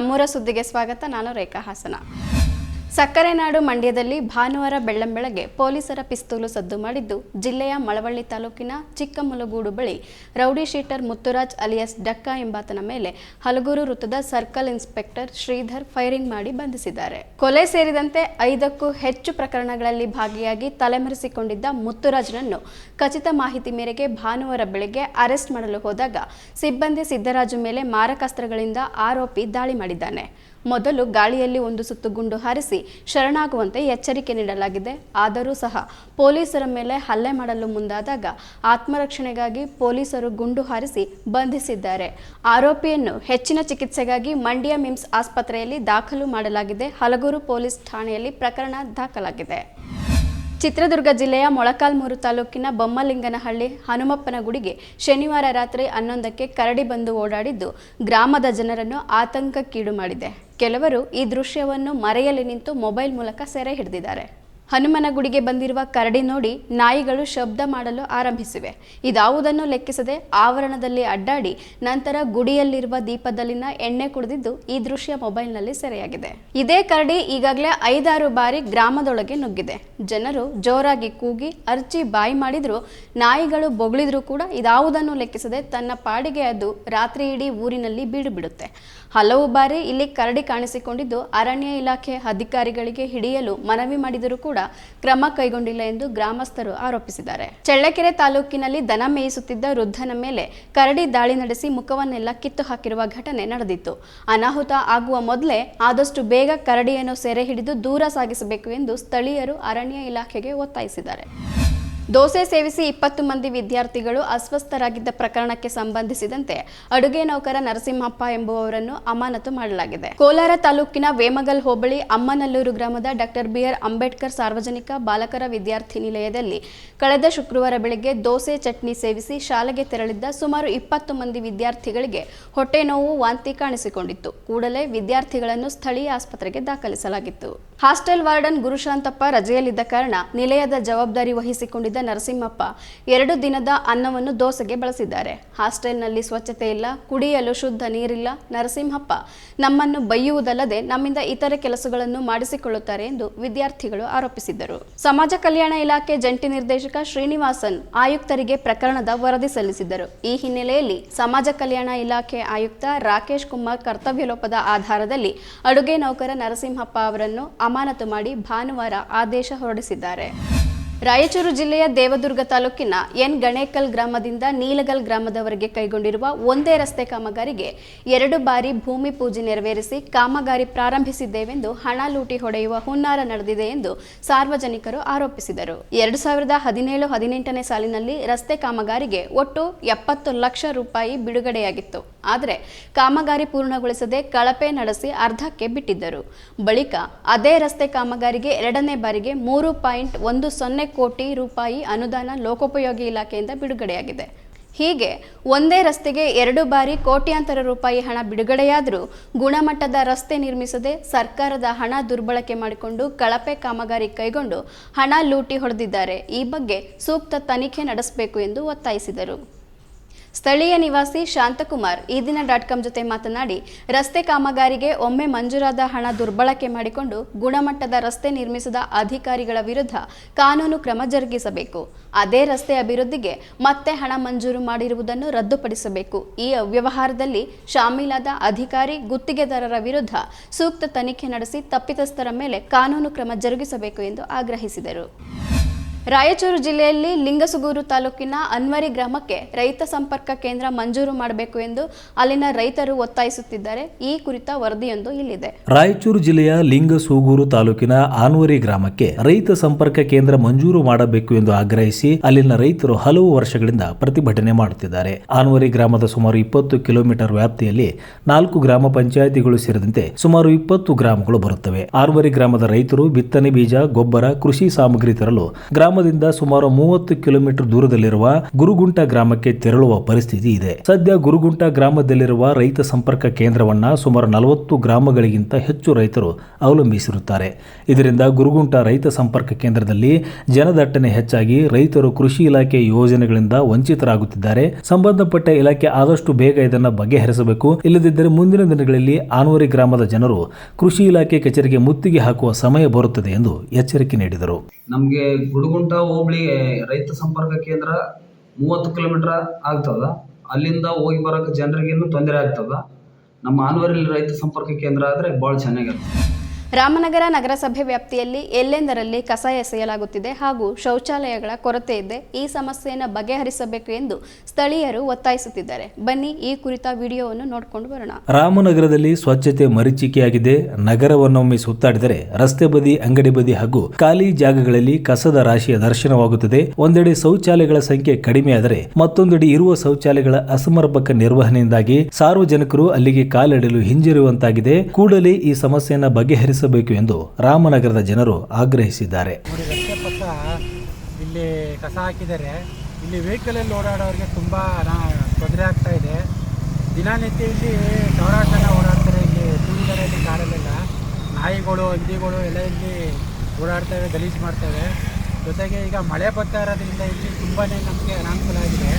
ನಮ್ಮೂರ ಸುದ್ದಿಗೆ ಸ್ವಾಗತ. ನಾನು ರೇಖಾ ಹಾಸನ. ಸಕ್ಕರೆ ನಾಡು ಮಂಡ್ಯದಲ್ಲಿ ಭಾನುವಾರ ಬೆಳ್ಳಂಬೆಳಗ್ಗೆ ಪೊಲೀಸರ ಪಿಸ್ತೂಲು ಸದ್ದು ಮಾಡಿದ್ದು ಜಿಲ್ಲೆಯ ಮಳವಳ್ಳಿ ತಾಲೂಕಿನ ಚಿಕ್ಕಮುಲಗೂಡು ಬಳಿ rowdy sheeter Muthuraj alias Dakka ಎಂಬಾತನ ಮೇಲೆ ಹಲಗೂರು ವೃತ್ತದ ಸರ್ಕಲ್ ಇನ್ಸ್ಪೆಕ್ಟರ್ ಶ್ರೀಧರ್ ಫೈರಿಂಗ್ ಮಾಡಿ ಬಂಧಿಸಿದ್ದಾರೆ. ಕೊಲೆ ಸೇರಿದಂತೆ ಐದಕ್ಕೂ ಹೆಚ್ಚು ಪ್ರಕರಣಗಳಲ್ಲಿ ಭಾಗಿಯಾಗಿ ತಲೆಮರೆಸಿಕೊಂಡಿದ್ದ ಮುತ್ತುರಾಜ್ನನ್ನು ಖಚಿತ ಮಾಹಿತಿ ಮೇರೆಗೆ ಭಾನುವಾರ ಬೆಳಗ್ಗೆ ಅರೆಸ್ಟ್ ಮಾಡಲು ಹೋದಾಗ ಸಿಬ್ಬಂದಿ ಸಿದ್ದರಾಜು ಮೇಲೆ ಮಾರಕಾಸ್ತ್ರಗಳಿಂದ ಆರೋಪಿ ದಾಳಿ ಮಾಡಿದ್ದಾನೆ. ಮೊದಲು ಗಾಳಿಯಲ್ಲಿ ಒಂದು ಸುತ್ತು ಗುಂಡು ಹಾರಿಸಿ ಶರಣಾಗುವಂತೆ ಎಚ್ಚರಿಕೆ ನೀಡಲಾಗಿದೆ. ಆದರೂ ಸಹ ಪೊಲೀಸರ ಮೇಲೆ ಹಲ್ಲೆ ಮಾಡಲು ಮುಂದಾದಾಗ ಆತ್ಮರಕ್ಷಣೆಗಾಗಿ ಪೊಲೀಸರು ಗುಂಡು ಹಾರಿಸಿ ಬಂಧಿಸಿದ್ದಾರೆ. ಆರೋಪಿಯನ್ನು ಹೆಚ್ಚಿನ ಚಿಕಿತ್ಸೆಗಾಗಿ ಮಂಡ್ಯ ಮಿಮ್ಸ್ ಆಸ್ಪತ್ರೆಯಲ್ಲಿ ದಾಖಲು ಮಾಡಲಾಗಿದೆ. ಹಲಗೂರು ಪೊಲೀಸ್ ಠಾಣೆಯಲ್ಲಿ ಪ್ರಕರಣ ದಾಖಲಾಗಿದೆ. ಚಿತ್ರದುರ್ಗ ಜಿಲ್ಲೆಯ ಮೊಳಕಾಲ್ಮೂರು ತಾಲೂಕಿನ ಬೊಮ್ಮಲಿಂಗನಹಳ್ಳಿ ಹನುಮಪ್ಪನ ಗುಡಿಗೆ ಶನಿವಾರ ರಾತ್ರಿ ಹನ್ನೊಂದಕ್ಕೆ ಕರಡಿ ಬಂದು ಓಡಾಡಿದ್ದು ಗ್ರಾಮದ ಜನರನ್ನು ಆತಂಕಕ್ಕೀಡು ಮಾಡಿದೆ. ಕೆಲವರು ಈ ದೃಶ್ಯವನ್ನು ಮರೆಯಲಿ ನಿಂತು ಮೊಬೈಲ್ ಮೂಲಕ ಸೆರೆ ಹಿಡಿದಿದ್ದಾರೆ. ಹನುಮನ ಗುಡಿಗೆ ಬಂದಿರುವ ಕರಡಿ ನೋಡಿ ನಾಯಿಗಳು ಶಬ್ದ ಮಾಡಲು ಆರಂಭಿಸಿವೆ. ಇದಾವುದನ್ನು ಲೆಕ್ಕಿಸದೆ ಆವರಣದಲ್ಲಿ ಅಡ್ಡಾಡಿ ನಂತರ ಗುಡಿಯಲ್ಲಿರುವ ದೀಪದಲ್ಲಿನ ಎಣ್ಣೆ ಕುಡಿದಿದ್ದು ಈ ದೃಶ್ಯ ಮೊಬೈಲ್ನಲ್ಲಿ ಸೆರೆಯಾಗಿದೆ. ಇದೇ ಕರಡಿ ಈಗಾಗಲೇ ಐದಾರು ಬಾರಿ ಗ್ರಾಮದೊಳಗೆ ನುಗ್ಗಿದೆ. ಜನರು ಜೋರಾಗಿ ಕೂಗಿ ಅರ್ಚಿ ಬಾಯಿ ಮಾಡಿದ್ರು, ನಾಯಿಗಳು ಬೊಗಳಿದ್ರು ಕೂಡ ಇದಾವುದನ್ನು ಲೆಕ್ಕಿಸದೆ ತನ್ನ ಪಾಡಿಗೆ ಅದು ರಾತ್ರಿ ಇಡೀ ಊರಿನಲ್ಲಿ ಬೀಡು ಬಿಡುತ್ತೆ. ಹಲವು ಬಾರಿ ಇಲ್ಲಿ ಕರಡಿ ಕಾಣಿಸಿಕೊಂಡಿದ್ದು ಅರಣ್ಯ ಇಲಾಖೆ ಅಧಿಕಾರಿಗಳಿಗೆ ಹಿಡಿಯಲು ಮನವಿ ಮಾಡಿದರೂ ಕೂಡ ಕ್ರಮ ಕೈಗೊಂಡಿಲ್ಲ ಎಂದು ಗ್ರಾಮಸ್ಥರು ಆರೋಪಿಸಿದ್ದಾರೆ. ಚಳ್ಳಕೆರೆ ತಾಲೂಕಿನಲ್ಲಿ ದನ ಮೇಯಿಸುತ್ತಿದ್ದ ವೃದ್ಧನ ಮೇಲೆ ಕರಡಿ ದಾಳಿ ನಡೆಸಿ ಮುಖವನ್ನೆಲ್ಲ ಕಿತ್ತು ಹಾಕಿರುವ ಘಟನೆ ನಡೆದಿತ್ತು. ಅನಾಹುತ ಆಗುವ ಮೊದಲೇ ಆದಷ್ಟು ಬೇಗ ಕರಡಿಯನ್ನು ಸೆರೆ ಹಿಡಿದು ದೂರ ಸಾಗಿಸಬೇಕು ಎಂದು ಸ್ಥಳೀಯರು ಅರಣ್ಯ ಇಲಾಖೆಗೆ ಒತ್ತಾಯಿಸಿದ್ದಾರೆ. ದೋಸೆ ಸೇವಿಸಿ ಇಪ್ಪತ್ತು ಮಂದಿ ವಿದ್ಯಾರ್ಥಿಗಳು ಅಸ್ವಸ್ಥರಾಗಿದ್ದ ಪ್ರಕರಣಕ್ಕೆ ಸಂಬಂಧಿಸಿದಂತೆ ಅಡುಗೆ ನೌಕರ ನರಸಿಂಹಪ್ಪ ಎಂಬುವವರನ್ನು ಅಮಾನತು ಮಾಡಲಾಗಿದೆ. ಕೋಲಾರ ತಾಲೂಕಿನ ವೇಮಗಲ್ ಹೋಬಳಿ ಅಮ್ಮನಲ್ಲೂರು ಗ್ರಾಮದ ಡಾಕ್ಟರ್ ಬಿಆರ್ ಅಂಬೇಡ್ಕರ್ ಸಾರ್ವಜನಿಕ ಬಾಲಕರ ವಿದ್ಯಾರ್ಥಿ ನಿಲಯದಲ್ಲಿ ಕಳೆದ ಶುಕ್ರವಾರ ಬೆಳಗ್ಗೆ ದೋಸೆ ಚಟ್ನಿ ಸೇವಿಸಿ ಶಾಲೆಗೆ ತೆರಳಿದ್ದ ಸುಮಾರು ಇಪ್ಪತ್ತು ಮಂದಿ ವಿದ್ಯಾರ್ಥಿಗಳಿಗೆ ಹೊಟ್ಟೆ ನೋವು ವಾಂತಿ ಕಾಣಿಸಿಕೊಂಡಿತ್ತು. ಕೂಡಲೇ ವಿದ್ಯಾರ್ಥಿಗಳನ್ನು ಸ್ಥಳೀಯ ಆಸ್ಪತ್ರೆಗೆ ದಾಖಲಿಸಲಾಗಿತ್ತು. ಹಾಸ್ಟೆಲ್ ವಾರ್ಡನ್ ಗುರುಶಾಂತಪ್ಪ ರಜೆಯಲ್ಲಿದ್ದ ಕಾರಣ ನಿಲಯದ ಜವಾಬ್ದಾರಿ ವಹಿಸಿಕೊಂಡಿದ್ದ ನರಸಿಂಹಪ್ಪ ಎರಡು ದಿನದ ಅನ್ನವನ್ನು ದೋಸೆಗೆ ಬಳಸಿದ್ದಾರೆ. ಹಾಸ್ಟೆಲ್ನಲ್ಲಿ ಸ್ವಚ್ಛತೆ ಇಲ್ಲ, ಕುಡಿಯಲು ಶುದ್ಧ ನೀರಿಲ್ಲ ನರಸಿಂಹಪ್ಪ. ನಮ್ಮನ್ನು ಬೈಯುವುದಲ್ಲದೆ ನಮ್ಮಿಂದ ಇತರೆ ಕೆಲಸಗಳನ್ನು ಮಾಡಿಸಿಕೊಳ್ಳುತ್ತಾರೆ ಎಂದು ವಿದ್ಯಾರ್ಥಿಗಳು ಆರೋಪಿಸಿದ್ದರು. ಸಮಾಜ ಕಲ್ಯಾಣ ಇಲಾಖೆ ಜಂಟಿ ನಿರ್ದೇಶಕ ಶ್ರೀನಿವಾಸನ್ ಆಯುಕ್ತರಿಗೆ ಪ್ರಕರಣದ ವರದಿ ಸಲ್ಲಿಸಿದ್ದರು. ಈ ಹಿನ್ನೆಲೆಯಲ್ಲಿ ಸಮಾಜ ಕಲ್ಯಾಣ ಇಲಾಖೆ ಆಯುಕ್ತ ರಾಕೇಶ್ ಕುಮಾರ್ ಕರ್ತವ್ಯ ಲೋಪದ ಆಧಾರದಲ್ಲಿ ಅಡುಗೆ ನೌಕರ ನರಸಿಂಹಪ್ಪ ಅವರನ್ನು ಅಮಾನತು ಮಾಡಿ ಭಾನುವಾರ ಆದೇಶ ಹೊರಡಿಸಿದ್ದಾರೆ. ರಾಯಚೂರು ಜಿಲ್ಲೆಯ ದೇವದುರ್ಗ ತಾಲೂಕಿನ ಎನ್ ಗಣೇಕಲ್ ಗ್ರಾಮದಿಂದ ನೀಲಗಲ್ ಗ್ರಾಮದವರೆಗೆ ಕೈಗೊಂಡಿರುವ ಒಂದೇ ರಸ್ತೆ ಕಾಮಗಾರಿಗೆ ಎರಡು ಬಾರಿ ಭೂಮಿ ಪೂಜೆ ನೆರವೇರಿಸಿ ಕಾಮಗಾರಿ ಪ್ರಾರಂಭಿಸಿದ್ದೇವೆಂದು ಹಣ ಲೂಟಿ ಹೊಡೆಯುವ ಹುನ್ನಾರ ನಡೆದಿದೆ ಎಂದು ಸಾರ್ವಜನಿಕರು ಆರೋಪಿಸಿದರು. ಎರಡು ಸಾವಿರದ ಹದಿನೇಳು ಹದಿನೆಂಟನೇ ಸಾಲಿನಲ್ಲಿ ರಸ್ತೆ ಕಾಮಗಾರಿಗೆ ಒಟ್ಟು ಎಪ್ಪತ್ತು ಲಕ್ಷ ರೂಪಾಯಿ ಬಿಡುಗಡೆಯಾಗಿತ್ತು. ಆದರೆ ಕಾಮಗಾರಿ ಪೂರ್ಣಗೊಳಿಸದೆ ಕಳಪೆ ನಡೆಸಿ ಅರ್ಧಕ್ಕೆ ಬಿಟ್ಟಿದ್ದರು. ಬಳಿಕ ಅದೇ ರಸ್ತೆ ಕಾಮಗಾರಿಗೆ ಎರಡನೇ ಬಾರಿಗೆ ಮೂರು ಪಾಯಿಂಟ್ ಒಂದು ಸೊನ್ನೆ ಕೋಟಿ ರೂಪಾಯಿ ಅನುದಾನ ಲೋಕೋಪಯೋಗಿ ಇಲಾಖೆಯಿಂದ ಬಿಡುಗಡೆಯಾಗಿದೆ. ಹೀಗೆ ಒಂದೇ ರಸ್ತೆಗೆ ಎರಡು ಬಾರಿ ಕೋಟ್ಯಾಂತರ ರೂಪಾಯಿ ಹಣ ಬಿಡುಗಡೆಯಾದರೂ ಗುಣಮಟ್ಟದ ರಸ್ತೆ ನಿರ್ಮಿಸದೆ ಸರ್ಕಾರದ ಹಣ ದುರ್ಬಳಕೆ ಮಾಡಿಕೊಂಡು ಕಳಪೆ ಕಾಮಗಾರಿ ಕೈಗೊಂಡು ಹಣ ಲೂಟಿ ಹೊಡೆದಿದ್ದಾರೆ. ಈ ಬಗ್ಗೆ ಸೂಕ್ತ ತನಿಖೆ ನಡೆಸಬೇಕು ಎಂದು ಒತ್ತಾಯಿಸಿದರು. ಸ್ಥಳೀಯ ನಿವಾಸಿ ಶಾಂತಕುಮಾರ್ ಈ ದಿನ ಡಾಟ್ ಕಾಮ್ ಜೊತೆ ಮಾತನಾಡಿ, ರಸ್ತೆ ಕಾಮಗಾರಿಗೆ ಒಮ್ಮೆ ಮಂಜೂರಾದ ಹಣ ದುರ್ಬಳಕೆ ಮಾಡಿಕೊಂಡು ಗುಣಮಟ್ಟದ ರಸ್ತೆ ನಿರ್ಮಿಸಿದ ಅಧಿಕಾರಿಗಳ ವಿರುದ್ಧ ಕಾನೂನು ಕ್ರಮ ಜರುಗಿಸಬೇಕು. ಅದೇ ರಸ್ತೆ ಅಭಿವೃದ್ಧಿಗೆ ಮತ್ತೆ ಹಣ ಮಂಜೂರು ಮಾಡಿರುವುದನ್ನು ರದ್ದುಪಡಿಸಬೇಕು. ಈ ಅವ್ಯವಹಾರದಲ್ಲಿ ಶಾಮೀಲಾದ ಅಧಿಕಾರಿ, ಗುತ್ತಿಗೆದಾರರ ವಿರುದ್ಧ ಸೂಕ್ತ ತನಿಖೆ ನಡೆಸಿ ತಪ್ಪಿತಸ್ಥರ ಮೇಲೆ ಕಾನೂನು ಕ್ರಮ ಜರುಗಿಸಬೇಕು ಎಂದು ಆಗ್ರಹಿಸಿದರು. ರಾಯಚೂರು ಜಿಲ್ಲೆಯಲ್ಲಿ ಲಿಂಗಸುಗೂರು ತಾಲೂಕಿನ ಅನ್ವರಿ ಗ್ರಾಮಕ್ಕೆ ರೈತ ಸಂಪರ್ಕ ಕೇಂದ್ರ ಮಂಜೂರು ಮಾಡಬೇಕು ಎಂದು ಅಲ್ಲಿನ ರೈತರು ಒತ್ತಾಯಿಸುತ್ತಿದ್ದಾರೆ. ಈ ಕುರಿತ ವರದಿಯೊಂದು ಇಲ್ಲಿದೆ. ರಾಯಚೂರು ಜಿಲ್ಲೆಯ ಲಿಂಗಸೂಗೂರು ತಾಲೂಕಿನ ಆನ್ವರಿ ಗ್ರಾಮಕ್ಕೆ ರೈತ ಸಂಪರ್ಕ ಕೇಂದ್ರ ಮಂಜೂರು ಮಾಡಬೇಕು ಎಂದು ಆಗ್ರಹಿಸಿ ಅಲ್ಲಿನ ರೈತರು ಹಲವು ವರ್ಷಗಳಿಂದ ಪ್ರತಿಭಟನೆ ಮಾಡುತ್ತಿದ್ದಾರೆ. ಆನ್ವರಿ ಗ್ರಾಮದ ಸುಮಾರು ಇಪ್ಪತ್ತು ಕಿಲೋಮೀಟರ್ ವ್ಯಾಪ್ತಿಯಲ್ಲಿ ನಾಲ್ಕು ಗ್ರಾಮ ಪಂಚಾಯಿತಿಗಳು ಸೇರಿದಂತೆ ಸುಮಾರು ಇಪ್ಪತ್ತು ಗ್ರಾಮಗಳು ಬರುತ್ತವೆ. ಆನ್ವರಿ ಗ್ರಾಮದ ರೈತರು ಬಿತ್ತನೆ ಬೀಜ, ಗೊಬ್ಬರ, ಕೃಷಿ ಸಾಮಗ್ರಿ ತರಲು ಗ್ರಾಮ ಗ್ರಾಮದಿಂದ ಸುಮಾರು ಮೂವತ್ತು ಕಿಲೋಮೀಟರ್ ದೂರದಲ್ಲಿರುವ ಗುರುಗುಂಟ ಗ್ರಾಮಕ್ಕೆ ತೆರಳುವ ಪರಿಸ್ಥಿತಿ ಇದೆ. ಸದ್ಯ ಗುರುಗುಂಟ ಗ್ರಾಮದಲ್ಲಿರುವ ರೈತ ಸಂಪರ್ಕ ಕೇಂದ್ರವನ್ನ ಸುಮಾರು ನಲವತ್ತು ಗ್ರಾಮಗಳಿಗಿಂತ ಹೆಚ್ಚು ರೈತರು ಅವಲಂಬಿಸಿರುತ್ತಾರೆ. ಇದರಿಂದ ಗುರುಗುಂಟ ರೈತ ಸಂಪರ್ಕ ಕೇಂದ್ರದಲ್ಲಿ ಜನದಟ್ಟಣೆ ಹೆಚ್ಚಾಗಿ ರೈತರು ಕೃಷಿ ಇಲಾಖೆ ಯೋಜನೆಗಳಿಂದ ವಂಚಿತರಾಗುತ್ತಿದ್ದಾರೆ. ಸಂಬಂಧಪಟ್ಟ ಇಲಾಖೆ ಆದಷ್ಟು ಬೇಗ ಇದನ್ನ ಬಗೆಹರಿಸಬೇಕು. ಇಲ್ಲದಿದ್ದರೆ ಮುಂದಿನ ದಿನಗಳಲ್ಲಿ ಆನೂರಿ ಗ್ರಾಮದ ಜನರು ಕೃಷಿ ಇಲಾಖೆ ಕಚೇರಿಗೆ ಮುತ್ತಿಗೆ ಹಾಕುವ ಸಮಯ ಬರುತ್ತದೆ ಎಂದು ಎಚ್ಚರಿಕೆ ನೀಡಿದರು. ನಮಗೆ ಗುಡುಗುಂಟ ಹೋಬಳಿ ರೈತ ಸಂಪರ್ಕ ಕೇಂದ್ರ ಮೂವತ್ತು ಕಿಲೋಮೀಟ್ರ್ ಆಗ್ತದ. ಅಲ್ಲಿಂದ ಹೋಗಿ ಬರೋಕೆ ಜನರಿಗೇನು ತೊಂದರೆ ಆಗ್ತದ. ನಮ್ಮ ಆನ್ವರಲ್ಲಿ ರೈತ ಸಂಪರ್ಕ ಕೇಂದ್ರ ಆದರೆ ಭಾಳ ಚೆನ್ನಾಗಿರುತ್ತೆ. ರಾಮನಗರ ನಗರಸಭೆ ವ್ಯಾಪ್ತಿಯಲ್ಲಿ ಎಲ್ಲೆಂದರಲ್ಲಿ ಕಸ ಎಸೆಯಲಾಗುತ್ತಿದೆ ಹಾಗೂ ಶೌಚಾಲಯಗಳ ಕೊರತೆ ಇದೆ, ಈ ಸಮಸ್ಯೆಯನ್ನು ಬಗೆಹರಿಸಬೇಕು ಎಂದು ಸ್ಥಳೀಯರು ಒತ್ತಾಯಿಸುತ್ತಿದ್ದಾರೆ. ಬನ್ನಿ ಈ ಕುರಿತ ವಿಡಿಯೋವನ್ನು ನೋಡಿಕೊಂಡು ಬರೋಣ. ರಾಮನಗರದಲ್ಲಿ ಸ್ವಚ್ಛತೆ ಮರೀಚಿಕೆಯಾಗಿದೆ. ನಗರವನ್ನೊಮ್ಮೆ ಸುತ್ತಾಡಿದರೆ ರಸ್ತೆ ಬದಿ, ಅಂಗಡಿ ಬದಿ ಹಾಗೂ ಖಾಲಿ ಜಾಗಗಳಲ್ಲಿ ಕಸದ ರಾಶಿಯ ದರ್ಶನವಾಗುತ್ತದೆ. ಒಂದೆಡೆ ಶೌಚಾಲಯಗಳ ಸಂಖ್ಯೆ ಕಡಿಮೆಯಾದರೆ ಮತ್ತೊಂದೆಡೆ ಇರುವ ಶೌಚಾಲಯಗಳ ಅಸಮರ್ಪಕ ನಿರ್ವಹಣೆಯಿಂದಾಗಿ ಸಾರ್ವಜನಿಕರು ಅಲ್ಲಿಗೆ ಕಾಲಿಡಲು ಹಿಂಜರಿಯುವಂತಾಗಿದೆ. ಕೂಡಲೇ ಈ ಸಮಸ್ಯೆಯನ್ನು ಬಗೆಹರಿಸಬೇಕು ಎಂದು ರಾಮನಗರದ ಜನರು ಆಗ್ರಹಿಸಿದ್ದಾರೆ. ಇಲ್ಲಿ ಕಸ ಹಾಕಿದ್ದಾರೆ. ಇಲ್ಲಿ ವೆಹಿಕಲಲ್ಲಿ ಓಡಾಡೋರಿಗೆ ತುಂಬ ತೊಂದರೆ ಆಗ್ತಾ ಇದೆ. ದಿನನಿತ್ಯ ಇಲ್ಲಿ ಜನ ಓಡಾಡ್ತಾರೆ. ಇಲ್ಲಿ ಟೂ ವೀಲರಲ್ಲಿ ಕಾರಲ್ಲೆಲ್ಲ ನಾಯಿಗಳು, ಹಂದಿಗಳು ಎಲ್ಲ ಇಲ್ಲಿ ಓಡಾಡ್ತವೆ, ಗಲೀಜು ಮಾಡ್ತವೆ. ಜೊತೆಗೆ ಈಗ ಮಳೆ ಬರ್ತಾ ಇರೋದ್ರಿಂದ ಇಲ್ಲಿ ತುಂಬಾ ನಮಗೆ ಅನಾನುಕೂಲ ಆಗಿದೆ.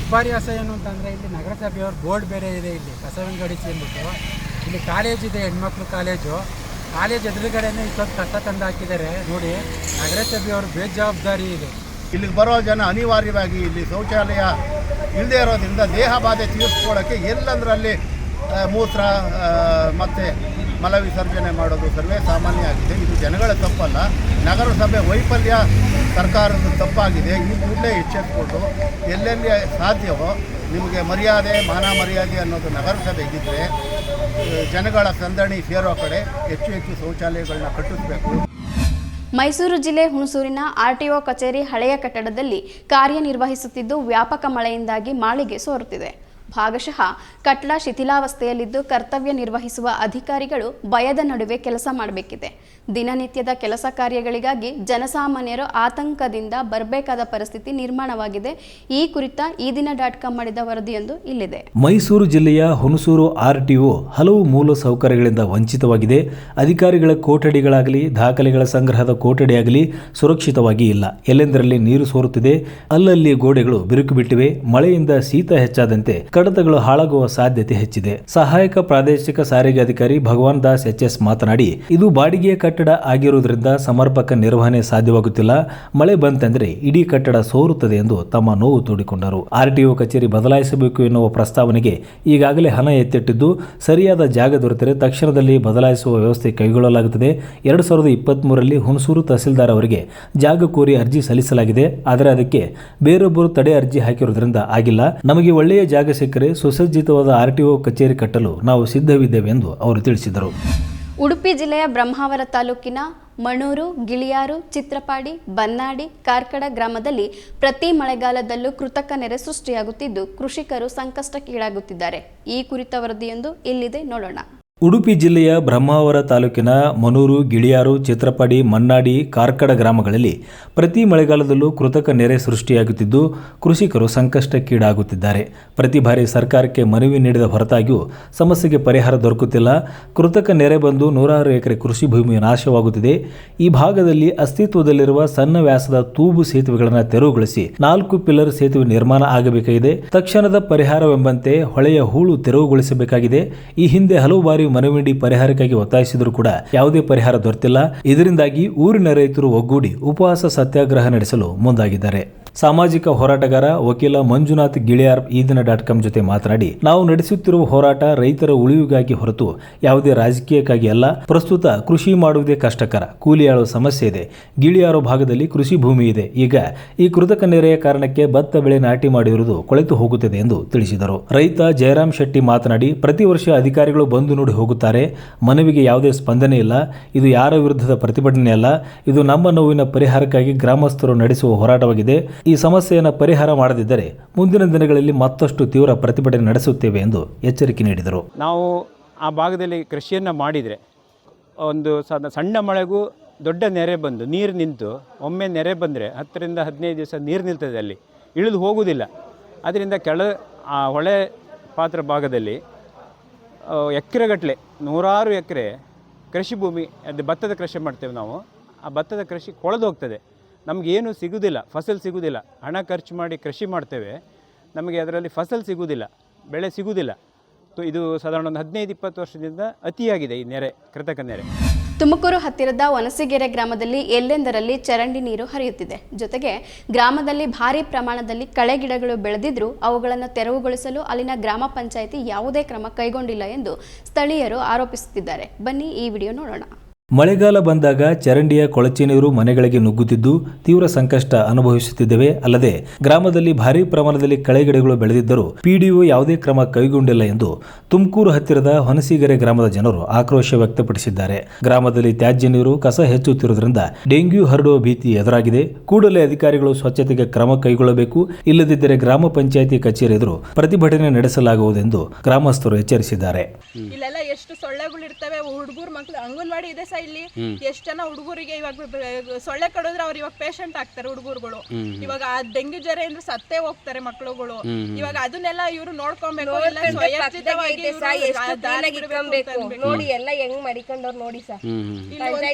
ವಿಪರ್ಯಾಸ ಏನು ಅಂತಂದರೆ ಇಲ್ಲಿ ನಗರಸಭೆಯವ್ರ ಬೋರ್ಡ್ ಬೇರೆ ಇದೆ ಇಲ್ಲಿ ಕಸ ವಿಂಗಡಿಸಿ ಅಂದ್ಬಿಟ್ಟು. ಇಲ್ಲಿ ಕಾಲೇಜ್ ಇದೆ, ಹೆಣ್ಮಕ್ಳು ಕಾಲೇಜು. ಕಾಲೇಜ್ ಎದುರುಗಡೆನೆ ಇಷ್ಟೊಂದು ಕಸ ತಂದು ಹಾಕಿದ್ದಾರೆ. ನೋಡಿ ನಗರಸಭೆಯವ್ರ ಬೇಜವಾಬ್ದಾರಿ ಇದೆ. ಇಲ್ಲಿಗೆ ಬರೋ ಜನ ಅನಿವಾರ್ಯವಾಗಿ ಇಲ್ಲಿ ಶೌಚಾಲಯ ಇಲ್ಲದೆ ಇರೋದ್ರಿಂದ ದೇಹ ಬಾಧೆ ತೀರಿಸ್ಕೊಳ್ಳೋಕ್ಕೆ ಎಲ್ಲಂದರಲ್ಲಿ ಆ, ಮೂತ್ರ ಮತ್ತು ಮತ್ತೆ ಮಲ ವಿಸರ್ಜನೆ ಮಾಡೋದು ಸರ್ವೇ ಸಾಮಾನ್ಯ ಆಗಿದೆ ಇದು ಜನಗಳ ತಪ್ಪಲ್ಲ. ನಗರಸಭೆ ವೈಫಲ್ಯ ಸರ್ಕಾರದ ತಪ್ಪಾಗಿದೆ. ಈ ಕೂಡಲೇ ಎಚ್ಚೆತ್ಕೊಂಡು ಎಲ್ಲೆಲ್ಲಿ ಸಾಧ್ಯವೋ ನಿಮಗೆ ಮರ್ಯಾದೆ ಮಾನ ಮರ್ಯಾದೆ ಅನ್ನೋದು ನಗರಸಭೆಗಿದ್ದರೆ ಜನಗಳ ಸಂದಣಿ ಸೇರೋ ಕಡೆ ಹೆಚ್ಚು ಹೆಚ್ಚು ಶೌಚಾಲಯಗಳನ್ನ ಕಟ್ಟಿಸಬೇಕು. ಮೈಸೂರು ಜಿಲ್ಲೆ ಹುಣಸೂರಿನ ಆರ್ಟಿಒ ಕಚೇರಿ ಹಳೆಯ ಕಟ್ಟಡದಲ್ಲಿ ಕಾರ್ಯನಿರ್ವಹಿಸುತ್ತಿದ್ದು ವ್ಯಾಪಕ ಮಳೆಯಿಂದಾಗಿ ಮಾಳಿಗೆ ಸೋರುತ್ತಿದೆ. ಭಾಗಶಃ ಕಟ್ಲ ಶಿಥಿಲಾವಸ್ಥೆಯಲ್ಲಿದ್ದು ಕರ್ತವ್ಯ ನಿರ್ವಹಿಸುವ ಅಧಿಕಾರಿಗಳು ಭಯದ ನಡುವೆ ಕೆಲಸ ಮಾಡಬೇಕಿದೆ. ದಿನನಿತ್ಯದ ಕೆಲಸ ಕಾರ್ಯಗಳಿಗಾಗಿ ಜನಸಾಮಾನ್ಯರು ಆತಂಕದಿಂದ ಬರಬೇಕಾದ ಪರಿಸ್ಥಿತಿ ನಿರ್ಮಾಣವಾಗಿದೆ. ಈ ಕುರಿತ ಈ ದಿನ ಡಾಟ್ ಕಾಂ ಮಾಡಿದ ವರದಿಯೊಂದು ಇಲ್ಲಿದೆ. ಮೈಸೂರು ಜಿಲ್ಲೆಯ ಹುಣಸೂರು ಆರ್ಟಿಒ ಹಲವು ಮೂಲ ಸೌಕರ್ಯಗಳಿಂದ ವಂಚಿತವಾಗಿದೆ. ಅಧಿಕಾರಿಗಳ ಕೊಠಡಿಗಳಾಗಲಿ, ದಾಖಲೆಗಳ ಸಂಗ್ರಹದ ಕೊಠಡಿಯಾಗಲಿ ಸುರಕ್ಷಿತವಾಗಿ ಇಲ್ಲ. ಎಲ್ಲೆಂದರಲ್ಲಿ ನೀರು ಸೋರುತ್ತಿದೆ, ಅಲ್ಲಲ್ಲಿ ಗೋಡೆಗಳು ಬಿರುಕು ಬಿಟ್ಟಿವೆ. ಮಳೆಯಿಂದ ಶೀತ ಹೆಚ್ಚಾದಂತೆ ಕಡತಗಳು ಹಾಳಾಗುವ ಸಾಧ್ಯತೆ ಹೆಚ್ಚಿದೆ. ಸಹಾಯಕ ಪ್ರಾದೇಶಿಕ ಸಾರಿಗೆ ಅಧಿಕಾರಿ ಭಗವಾನ್ ದಾಸ್ ಎಚ್ ಎಸ್ ಮಾತನಾಡಿ, ಇದು ಬಾಡಿಗೆಯ ಕಟ್ಟಡ ಆಗಿರುವುದರಿಂದ ಸಮರ್ಪಕ ನಿರ್ವಹಣೆ ಸಾಧ್ಯವಾಗುತ್ತಿಲ್ಲ. ಮಳೆ ಬಂತಂದ್ರೆ ಇಡೀ ಕಟ್ಟಡ ಸೋರುತ್ತದೆ ಎಂದು ತಮ್ಮ ನೋವು ತೋಡಿಕೊಂಡರು. ಆರ್ಟಿಒ ಕಚೇರಿ ಬದಲಾಯಿಸಬೇಕು ಎನ್ನುವ ಪ್ರಸ್ತಾವನೆಗೆ ಈಗಾಗಲೇ ಹಣ ಎತ್ತಿಟ್ಟಿದ್ದು, ಸರಿಯಾದ ಜಾಗ ದೊರೆತರೆ ತಕ್ಷಣದಲ್ಲಿ ಬದಲಾಯಿಸುವ ವ್ಯವಸ್ಥೆ ಕೈಗೊಳ್ಳಲಾಗುತ್ತದೆ. ಎರಡು ಸಾವಿರದ ಇಪ್ಪತ್ತ್ಮೂರರಲ್ಲಿ ಹುಣಸೂರು ತಹಸೀಲ್ದಾರ್ ಅವರಿಗೆ ಜಾಗ ಕೋರಿ ಅರ್ಜಿ ಸಲ್ಲಿಸಲಾಗಿದೆ. ಆದರೆ ಅದಕ್ಕೆ ಬೇರೊಬ್ಬರು ತಡೆ ಅರ್ಜಿ ಹಾಕಿರುವುದರಿಂದ ಆಗಿಲ್ಲ. ನಮಗೆ ಒಳ್ಳೆಯ ಜಾಗ ಸಿಕ್ಕರೆ ಸುಸಜ್ಜಿತವಾದ ಆರ್ಟಿಒ ಕಚೇರಿ ಕಟ್ಟಲು ನಾವು ಸಿದ್ಧವಿದ್ದೇವೆ ಎಂದು ಅವರು ತಿಳಿಸಿದರು. ಉಡುಪಿ ಜಿಲ್ಲೆಯ ಬ್ರಹ್ಮಾವರ ತಾಲೂಕಿನ ಮಣೂರು, ಗಿಳಿಯಾರು, ಚಿತ್ರಪಾಡಿ, ಬನ್ನಾಡಿ, ಕಾರ್ಕಡ ಗ್ರಾಮದಲ್ಲಿ ಪ್ರತಿ ಮಳೆಗಾಲದಲ್ಲೂ ಕೃತಕ ನೆರೆ ಸೃಷ್ಟಿಯಾಗುತ್ತಿದ್ದು, ಕೃಷಿಕರು ಸಂಕಷ್ಟಕ್ಕೀಡಾಗುತ್ತಿದ್ದಾರೆ. ಈ ಕುರಿತ ವರದಿಯೊಂದು ಇಲ್ಲಿದೆ, ನೋಡೋಣ. ಉಡುಪಿ ಜಿಲ್ಲೆಯ ಬ್ರಹ್ಮಾವರ ತಾಲೂಕಿನ ಮನೂರು, ಗಿಳಿಯಾರು, ಚಿತ್ರಪಡಿ, ಮನ್ನಾಡಿ, ಕಾರ್ಕಡ ಗ್ರಾಮಗಳಲ್ಲಿ ಪ್ರತಿ ಮಳೆಗಾಲದಲ್ಲೂ ಕೃತಕ ನೆರೆ ಸೃಷ್ಟಿಯಾಗುತ್ತಿದ್ದು, ಕೃಷಿಕರು ಸಂಕಷ್ಟಕ್ಕೀಡಾಗುತ್ತಿದ್ದಾರೆ. ಪ್ರತಿ ಬಾರಿ ಸರ್ಕಾರಕ್ಕೆ ಮನವಿ ನೀಡಿದ ಹೊರತಾಗಿಯೂ ಸಮಸ್ಯೆಗೆ ಪರಿಹಾರ ದೊರಕುತ್ತಿಲ್ಲ. ಕೃತಕ ನೆರೆ ಬಂದು ನೂರಾರು ಎಕರೆ ಕೃಷಿ ಭೂಮಿ ನಾಶವಾಗುತ್ತಿದೆ. ಈ ಭಾಗದಲ್ಲಿ ಅಸ್ತಿತ್ವದಲ್ಲಿರುವ ಸಣ್ಣ ವ್ಯಾಸದ ತೂಬು ಸೇತುವೆಗಳನ್ನು ತೆರವುಗೊಳಿಸಿ ನಾಲ್ಕು ಪಿಲ್ಲರ್ ಸೇತುವೆ ನಿರ್ಮಾಣ ಆಗಬೇಕಾಗಿದೆ. ತಕ್ಷಣದ ಪರಿಹಾರವೆಂಬಂತೆ ಹೊಳೆಯ ಹೂಳು ತೆರವುಗೊಳಿಸಬೇಕಾಗಿದೆ. ಈ ಹಿಂದೆ ಹಲವು ಬಾರಿ ಮನವಿ ನೀಡಿ ಪರಿಹಾರಕ್ಕಾಗಿ ಒತ್ತಾಯಿಸಿದರೂ ಕೂಡ ಯಾವುದೇ ಪರಿಹಾರ ದೊರೆತಿಲ್ಲ. ಇದರಿಂದಾಗಿ ಊರಿನ ರೈತರು ಒಗ್ಗೂಡಿ ಉಪವಾಸ ಸತ್ಯಾಗ್ರಹ ನಡೆಸಲು ಮುಂದಾಗಿದ್ದಾರೆ. ಸಾಮಾಜಿಕ ಹೋರಾಟಗಾರ ವಕೀಲ ಮಂಜುನಾಥ್ ಗಿಳಿಯಾರ್ ಈ ದಿನ ಡಾಟ್ ಕಾಮ್ ಜೊತೆ ಮಾತನಾಡಿ, ನಾವು ನಡೆಸುತ್ತಿರುವ ಹೋರಾಟ ರೈತರ ಉಳಿವಿಗಾಗಿ ಹೊರತು ಯಾವುದೇ ರಾಜಕೀಯಕ್ಕಾಗಿ ಅಲ್ಲ. ಪ್ರಸ್ತುತ ಕೃಷಿ ಮಾಡುವುದೇ ಕಷ್ಟಕರ. ಕೂಲಿ ಆಳುವ ಸಮಸ್ಯೆ ಇದೆ. ಗಿಳಿಯಾರು ಭಾಗದಲ್ಲಿ ಕೃಷಿ ಭೂಮಿ ಇದೆ. ಈಗ ಈ ಕೃತಕ ನೆರೆಯ ಕಾರಣಕ್ಕೆ ಭತ್ತ ಬೆಳೆ ನಾಟಿ ಮಾಡಿರುವುದು ಕೊಳೆತು ಹೋಗುತ್ತದೆ ಎಂದು ತಿಳಿಸಿದರು. ರೈತ ಜಯರಾಮ್ ಶೆಟ್ಟಿ ಮಾತನಾಡಿ, ಪ್ರತಿ ವರ್ಷ ಅಧಿಕಾರಿಗಳು ಬಂದು ನೋಡಿ ಹೋಗುತ್ತಾರೆ. ಮನವಿಗೆ ಯಾವುದೇ ಸ್ಪಂದನೆ ಇಲ್ಲ. ಇದು ಯಾರ ವಿರುದ್ಧದ ಪ್ರತಿಭಟನೆ ಅಲ್ಲ. ಇದು ನಮ್ಮ ನೋವಿನ ಪರಿಹಾರಕ್ಕಾಗಿ ಗ್ರಾಮಸ್ಥರು ನಡೆಸುವ ಹೋರಾಟವಾಗಿದೆ. ಈ ಸಮಸ್ಯೆಯನ್ನು ಪರಿಹಾರ ಮಾಡದಿದ್ದರೆ ಮುಂದಿನ ದಿನಗಳಲ್ಲಿ ಮತ್ತಷ್ಟು ತೀವ್ರ ಪ್ರತಿಭಟನೆ ನಡೆಸುತ್ತೇವೆ ಎಂದು ಎಚ್ಚರಿಕೆ ನೀಡಿದರು. ನಾವು ಆ ಭಾಗದಲ್ಲಿ ಕೃಷಿಯನ್ನು ಮಾಡಿದರೆ ಒಂದು ಸಣ್ಣ ಮಳೆಗೂ ದೊಡ್ಡ ನೆರೆ ಬಂದು ನೀರು ನಿಂತು ಒಮ್ಮೆ ನೆರೆ ಬಂದರೆ ಹತ್ತರಿಂದ ಹದಿನೈದು ದಿವಸ ನೀರು ನಿಲ್ತದೆ ಅಲ್ಲಿ. ಇಳಿದು ಹೋಗುವುದಿಲ್ಲ. ಅದರಿಂದ ಕೆಳ ಆ ಹೊಳೆ ಪಾತ್ರ ಭಾಗದಲ್ಲಿ ಎಕರೆಗಟ್ಟಲೆ ನೂರಾರು ಎಕರೆ ಕೃಷಿ ಭೂಮಿ, ಅದು ಭತ್ತದ ಕೃಷಿ ಮಾಡ್ತೇವೆ ನಾವು. ಆ ಭತ್ತದ ಕೃಷಿ ಕೊಳೆದು ಹೋಗ್ತದೆ. ನಮಗೇನು ಸಿಗುವುದಿಲ್ಲ ಫಸಲು ಸಿಗುವುದಿಲ್ಲ ಹಣ ಖರ್ಚು ಮಾಡಿ ಕೃಷಿ ಮಾಡ್ತೇವೆ. ನಮಗೆ ಅದರಲ್ಲಿ ಫಸಲು ಸಿಗುವುದಿಲ್ಲ ಬೆಳೆ ಸಿಗುವುದಿಲ್ಲ ತು- ಇದು ಸಾಧಾರಣ ಒಂದು ಹದಿನೈದು, ಇಪ್ಪತ್ತು ವರ್ಷದಿಂದ ಅತಿಯಾಗಿದೆ ಈ ನೆರೆ, ಕೃತಕ ನೆರೆ. ತುಮಕೂರು ಹತ್ತಿರದ ವನಸಿಗೆರೆ ಗ್ರಾಮದಲ್ಲಿ ಎಲ್ಲೆಂದರಲ್ಲಿ ಚರಂಡಿ ನೀರು ಹರಿಯುತ್ತಿದೆ. ಜೊತೆಗೆ ಗ್ರಾಮದಲ್ಲಿ ಭಾರಿ ಪ್ರಮಾಣದಲ್ಲಿ ಕಳೆ ಗಿಡಗಳು ಬೆಳೆದಿದ್ರೂ ಅವುಗಳನ್ನು ತೆರವುಗೊಳಿಸಲು ಅಲ್ಲಿನ ಗ್ರಾಮ ಪಂಚಾಯಿತಿ ಯಾವುದೇ ಕ್ರಮ ಕೈಗೊಂಡಿಲ್ಲ ಎಂದು ಸ್ಥಳೀಯರು ಆರೋಪಿಸುತ್ತಿದ್ದಾರೆ. ಬನ್ನಿ ಈ ವಿಡಿಯೋ ನೋಡೋಣ. ಮಳೆಗಾಲ ಬಂದಾಗ ಚರಂಡಿಯ ಕೊಳಚೆ ನೀರು ಮನೆಗಳಿಗೆ ನುಗ್ಗುತ್ತಿದ್ದು ತೀವ್ರ ಸಂಕಷ್ಟ ಅನುಭವಿಸುತ್ತಿದ್ದೇವೆ. ಅಲ್ಲದೆ ಗ್ರಾಮದಲ್ಲಿ ಭಾರೀ ಪ್ರಮಾಣದಲ್ಲಿ ಕಳೆಗಿಡಗಳು ಬೆಳೆದಿದ್ದರೂ ಪಿಡಿಒ ಯಾವುದೇ ಕ್ರಮ ಕೈಗೊಂಡಿಲ್ಲ ಎಂದು ತುಮಕೂರು ಹತ್ತಿರದ ಹೊನಸಿಗೆರೆ ಗ್ರಾಮದ ಜನರು ಆಕ್ರೋಶ ವ್ಯಕ್ತಪಡಿಸಿದ್ದಾರೆ. ಗ್ರಾಮದಲ್ಲಿ ತ್ಯಾಜ್ಯ ನೀರು ಕಸ ಹೆಚ್ಚುತ್ತಿರುವುದರಿಂದ ಡೆಂಗ್ಯೂ ಹರಡುವ ಭೀತಿ ಎದುರಾಗಿದೆ. ಕೂಡಲೇ ಅಧಿಕಾರಿಗಳು ಸ್ವಚ್ಛತೆಗೆ ಕ್ರಮ ಕೈಗೊಳ್ಳಬೇಕು. ಇಲ್ಲದಿದ್ದರೆ ಗ್ರಾಮ ಪಂಚಾಯಿತಿ ಕಚೇರಿ ಎದುರು ಪ್ರತಿಭಟನೆ ನಡೆಸಲಾಗುವುದೆಂದು ಗ್ರಾಮಸ್ಥರು ಎಚ್ಚರಿಸಿದ್ದಾರೆ. ಇದೆ ಇಲ್ಲಿ ಎಷ್ಟ್ ಜನ ಹುಡುಗರಿಗೆ ಇವಾಗ ಸೊಳ್ಳೆ ಕಡಿದ್ರೆ ಅವ್ರು ಇವಾಗ ಪೇಷಂಟ್ ಆಗ್ತಾರೆ ಹುಡುಗರುಗಳು. ಇವಾಗ ಆ ಡೆಂಗ್ಯೂ ಜ್ವರ ಅಂದ್ರೆ ಸತ್ತೇ ಹೋಗ್ತಾರೆ ಮಕ್ಳುಗಳು. ಇವಾಗ ಅದನ್ನೆಲ್ಲ ಇವ್ರು ನೋಡ್ಕೊಬೇಕು. ಇಲ್ಲ ಇವ್ರು ಆ ದಾರಿ ಬಿಡ್ಬೇಕು ನೋಡಿ ಎಲ್ಲ ಹೆಂಗ್ ಮಡಿಕೊಂಡವ್ರು ನೋಡಿ ಸರ್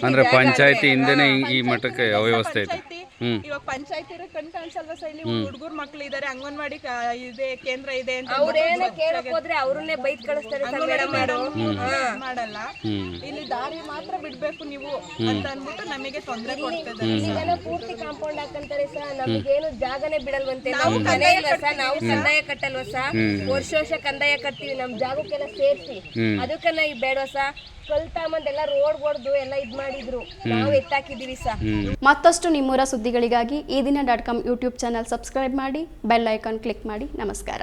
ಅಂದ್ರೆ ಪಂಚಾಯತಿ ಇಂದನೇ ಈ ಮಟ್ಟಕ್ಕೆ ಅವ್ಯವಸ್ಥೆ ಐತೆ ಪಂಚಾಯ್ತಿ, ಇವಾಗ ಪಂಚಾಯತಿ ಕಣ್ ಕಾಣಿಸಲ್ವಾ ಸರ್ ಇಲ್ಲಿ ಹುಡುಗರು ಮಕ್ಳು ಇದಾರೆ? ಅಂಗನವಾಡಿ ಇದೆ ಕೇಂದ್ರ ಇದೆ ಅಂತ ಅವ್ರೇನ ಕೇಳಕ್ ಹೋದ್ರೆ ಅವ್ರನ್ನೇ ಬೈತ್ ಕಳಿಸ್ತಾರೆ ಸರ್ ಮೇಡಮ್ ಮೇಡಮ್ ಮಾಡಲ್ಲ. ಇಲ್ಲಿ ದಾರಿ ಮಾತ್ರ ಬಿಡ್ಬೇಕು ನೀವು ಅಂತ ಅನ್ಬಿಟ್ಟು ನಮಗೆ ತೊಂದರೆ ಕೊಡ್ತಿದ್ದಾರೆ ಪೂರ್ತಿ ಕಾಂಪೌಂಡ್ ಹಾಕಂತಾರೆ ಸರ್. ನಮಗೇನು ಜಾಗನೇ ಬಿಡಲ್ವಂತೆ. ನಾವು ಮನೆ ಇಲ್ವಾ ಸರ್? ನಾವು ಕಂದಾಯ ಕಟ್ಟಲ್ವಾ ಸರ್? ವರ್ಷ ವರ್ಷ ಕಂದಾಯ ಕಟ್ತೀವಿ. ನಮ್ ಜಾಗಕ್ಕೆಲ್ಲ ಸೇರಿಸಿ. ಅದಕ್ಕೆ ನಾ ಬೇಡವಾ ಸರ್? ಕಲ್ತಾಮಂದೆಲ್ಲ ರೋಡ್ ಹೊಡ್ದು ಎಲ್ಲ ಇದ್ ಮಾಡಿದ್ರು. ನಾವು ಎತ್ತಾಕಿದೀವಿ ಸರ್. ಮತ್ತಷ್ಟು ನಿಮ್ಮೂರ ಸುದ್ದಿಗಳಿಗಾಗಿ Eedina dot com YouTube channel subscribe ಮಾಡಿ ಬೆಲ್ ಐಕಾನ್ ಕ್ಲಿಕ್ ಮಾಡಿ. ನಮಸ್ಕಾರ.